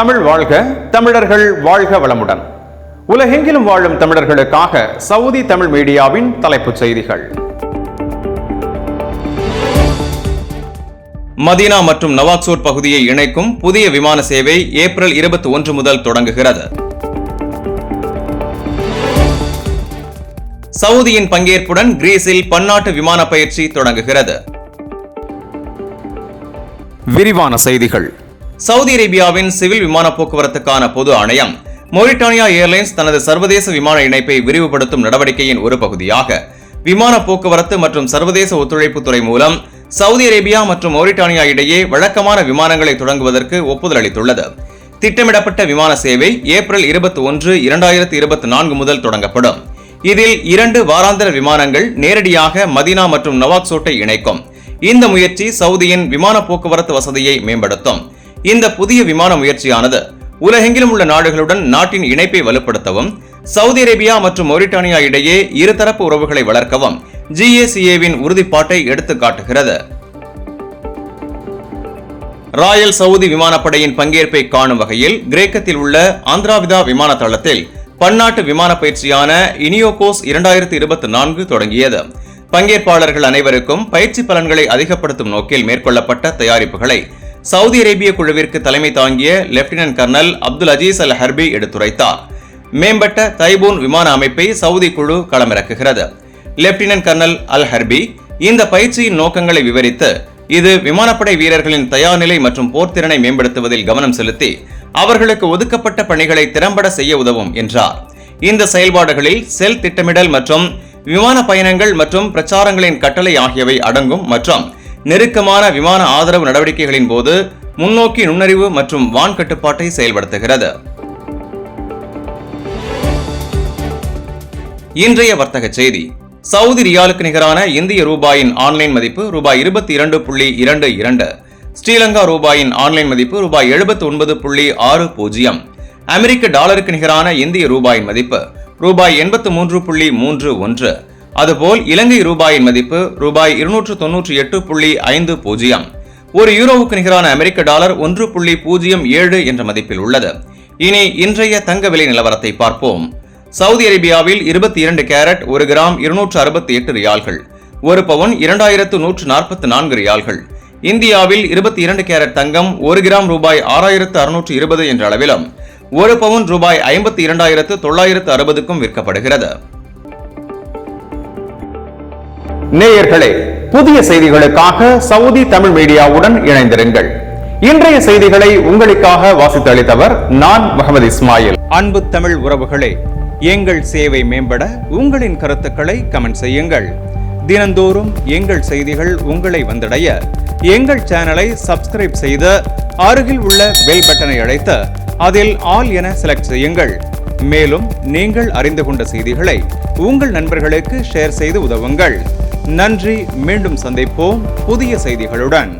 தமிழ் வாழ்க தமிழர்கள் வாழ்க வளமுடன். உலகெங்கிலும் வாழும் தமிழர்களுக்காக சவுதி தமிழ் மீடியாவின் தலைப்புச் செய்திகள். மதீனா மற்றும் நவாக்சோட் பகுதியை இணைக்கும் புதிய விமான சேவை ஏப்ரல் இருபத்தி ஒன்று முதல் தொடங்குகிறது. சவுதியின் பங்கேற்புடன் கிரீஸில் பன்னாட்டு விமான பயிற்சி தொடங்குகிறது. விரிவான செய்திகள். சவுதி அரேபியாவின் சிவில் விமான போக்குவரத்துக்கான பொது ஆணையம் மொரிட்டானியா ஏர்லைன்ஸ் தனது சர்வதேச விமான இணைப்பை விரிவுபடுத்தும் நடவடிக்கையின் ஒரு பகுதியாக விமான போக்குவரத்து மற்றும் சர்வதேச ஒத்துழைப்பு துறை மூலம் சவுதி அரேபியா மற்றும் மொரிட்டானியா இடையே வழக்கமான விமானங்களை தொடங்குவதற்கு ஒப்புதல் அளித்துள்ளது. திட்டமிடப்பட்ட விமான சேவை ஏப்ரல் இருபத்தி ஒன்று இரண்டாயிரத்தி இருபத்தி நான்கு முதல் தொடங்கப்படும். இதில் இரண்டு வாராந்திர விமானங்கள் நேரடியாக மதீனா மற்றும் நவாக்சோட்டை இணைக்கும். இந்த முயற்சி சவுதியின் விமான போக்குவரத்து வசதியை மேம்படுத்தும். இந்த புதிய விமான முயற்சியானது உலகெங்கிலும் உள்ள நாடுகளுடன் நாட்டின் இணைப்பை வலுப்படுத்தவும் சவுதி அரேபியா மற்றும் மொரிட்டானியா இடையே இருதரப்பு உறவுகளை வளர்க்கவும் ஜிஏசிஏவின் உறுதிப்பாட்டை எடுத்துக் காட்டுகிறது ராயல் சவுதி விமானப்படையின் பங்கேற்பை காணும் வகையில் கிரேக்கத்தில் உள்ள ஆந்திராவிதா விமான தளத்தில் பன்னாட்டு விமான பயிற்சியான இனியோகோஸ் இரண்டாயிரத்தி இருபத்தி நான்கு தொடங்கியது. பங்கேற்பாளர்கள் அனைவருக்கும் பயிற்சி பலன்களை அதிகப்படுத்தும் நோக்கில் மேற்கொள்ளப்பட்ட தயாரிப்புகளை சவுதி அரேபிய குழுவிற்கு தலைமை தாங்கிய lieutenant colonel Abdul Aziz Al Harbi எடுத்துரைத்தார். மேம்பட்ட தைபூன் விமான அமைப்பை சவுதி குழு களமிறக்குகிறது. லெப்டினன்ட் கர்னல் அல் ஹர்பி இந்த பயிற்சியின் நோக்கங்களை விவரித்து இது விமானப்படை வீரர்களின் தயார்நிலை மற்றும் போர்த்திறனை மேம்படுத்துவதில் கவனம் செலுத்தி அவர்களுக்கு ஒதுக்கப்பட்ட பணிகளை திறம்பட செய்ய உதவும் என்றார். இந்த செயல்பாடுகளில் செல் திட்டமிடல் மற்றும் விமான பயணங்கள் மற்றும் பிரச்சாரங்களின் கட்டளை ஆகியவை அடங்கும் மற்றும் நெருக்கமான விமான ஆதரவு நடவடிக்கைகளின் போது முன்னோக்கி நுண்ணறிவு மற்றும் வான் கட்டுப்பாட்டை செயல்படுத்துகிறது. இன்றைய வர்த்தக செய்தி. சவுதி ரியாலுக்கு நிகரான இந்திய ரூபாயின் ஆன்லைன் மதிப்பு ரூபாய் இருபத்தி இரண்டு புள்ளி இரண்டு இரண்டு ஸ்ரீலங்கா ரூபாயின் ஆன்லைன் மதிப்பு ரூபாய் எழுபத்தி ஒன்பது புள்ளி ஆறு பூஜ்ஜியம் அமெரிக்க டாலருக்கு நிகரான இந்திய ரூபாயின் மதிப்பு ரூபாய் எண்பத்து மூன்று புள்ளி மூன்று ஒன்று அதுபோல் இலங்கை ரூபாயின் மதிப்பு ரூபாய் இருநூற்று தொன்னூற்றி எட்டு புள்ளி ஐந்து பூஜ்ஜியம். ஒரு யூரோவுக்கு நிகரான அமெரிக்க டாலர் ஒன்று புள்ளி பூஜ்ஜியம் ஏழு என்ற மதிப்பில் உள்ளது. இனி இன்றைய தங்க விலை நிலவரத்தை பார்ப்போம். சவுதி அரேபியாவில் இருபத்தி இரண்டு கேரட் ஒரு கிராம் இருநூற்று அறுபத்தி எட்டு ரியால்கள் ஒரு பவுன் இரண்டாயிரத்து நூற்று நாற்பத்தி நான்கு ரியால்கள். இந்தியாவில் இருபத்தி இரண்டு கேரட் தங்கம் ஒரு கிராம் ரூபாய் ஆறாயிரத்து அறுநூற்று இருபது என்ற அளவிலும் ஒரு பவுன் ரூபாய் ஐம்பத்தி இரண்டாயிரத்து தொள்ளாயிரத்து அறுபதுக்கும் விற்கப்படுகிறது. நேயர்களே புதிய செய்திகளுக்காக சவுதி தமிழ் மீடியாவுடன் இணைந்திருங்கள். இன்றைய செய்திகளை உங்களுக்காக வாசித்தளித்தவர் நான் முகமது இஸ்மாயில். அன்பு தமிழ் உறவுகளே எங்கள் சேவை மேம்பட உங்களின் கருத்துக்களை கமெண்ட் செய்யுங்கள். தினந்தோறும் எங்கள் செய்திகள் உங்களை வந்தடைய எங்கள் சேனலை சப்ஸ்கிரைப் செய்து அருகில் உள்ள பெல் பட்டனை அழைத்து அதில் ஆல் என செலக்ட் செய்யுங்கள். மேலும் நீங்கள் அறிந்து கொண்ட செய்திகளை உங்கள் நண்பர்களுக்கு ஷேர் செய்து உதவுங்கள். நன்றி மீண்டும் சந்திப்போம் புதிய செய்திகளுடன்.